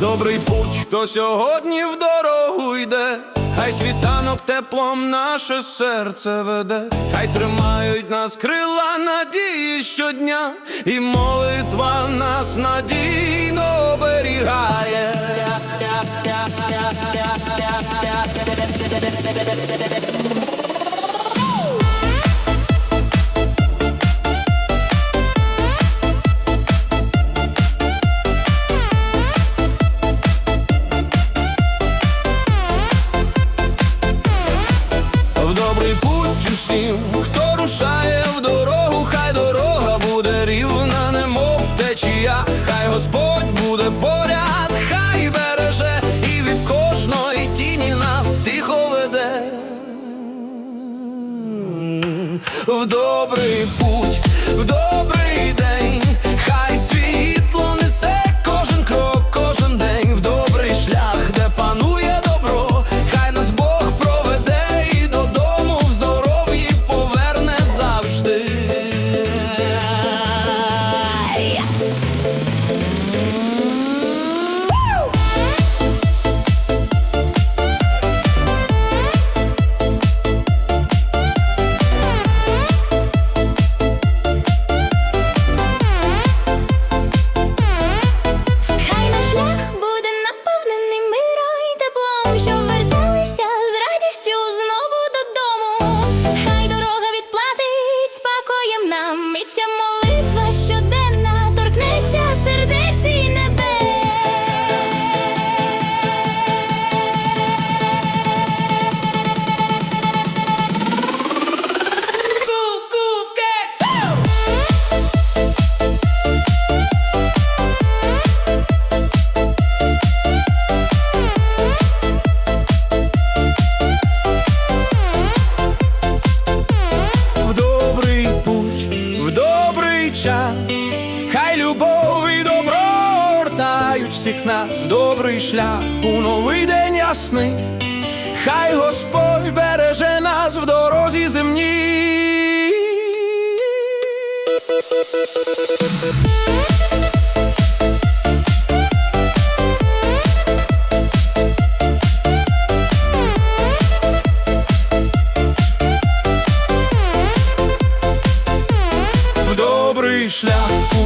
Добрий путь, хто сьогодні в дорогу йде, хай світанок теплом наше серце веде, хай тримають нас крила надії щодня, і молитва нас надійно оберігає. В добрий путь усім, хто рушає в дорогу, хай дорога буде рівна, немов течія, хай Господь буде поряд, хай береже і від кожної тіні нас тихо веде. В добрий путь, нам, і ця молитва час, хай любов і добро вертають всіх нас добрий шлях. У новий день ясний, хай Господь береже нас в дорозі земній. geschlafen.